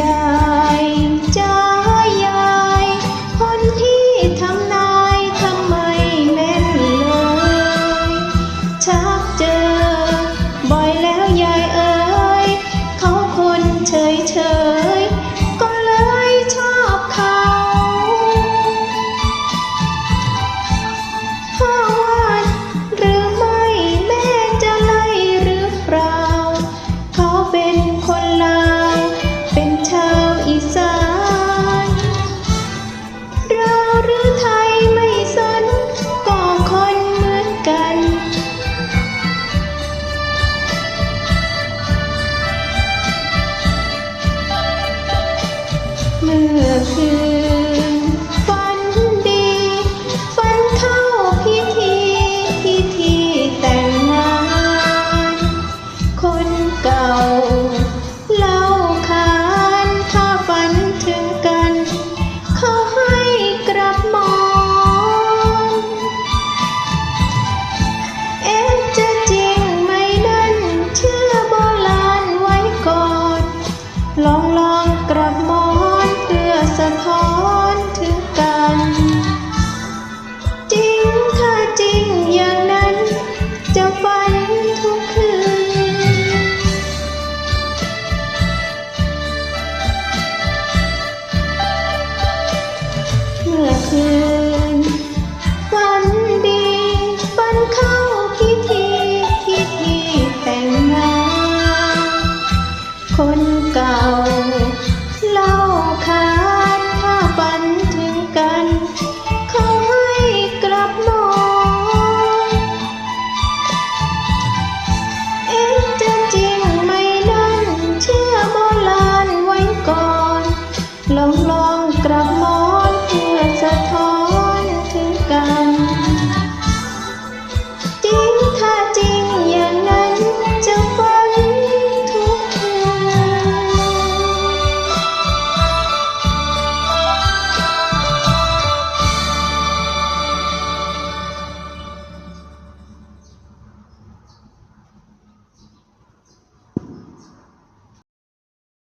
ย ชาวอีสานเราหรือไทยไม่สนก็คนเหมือนกัน เมื่อคืน Hola.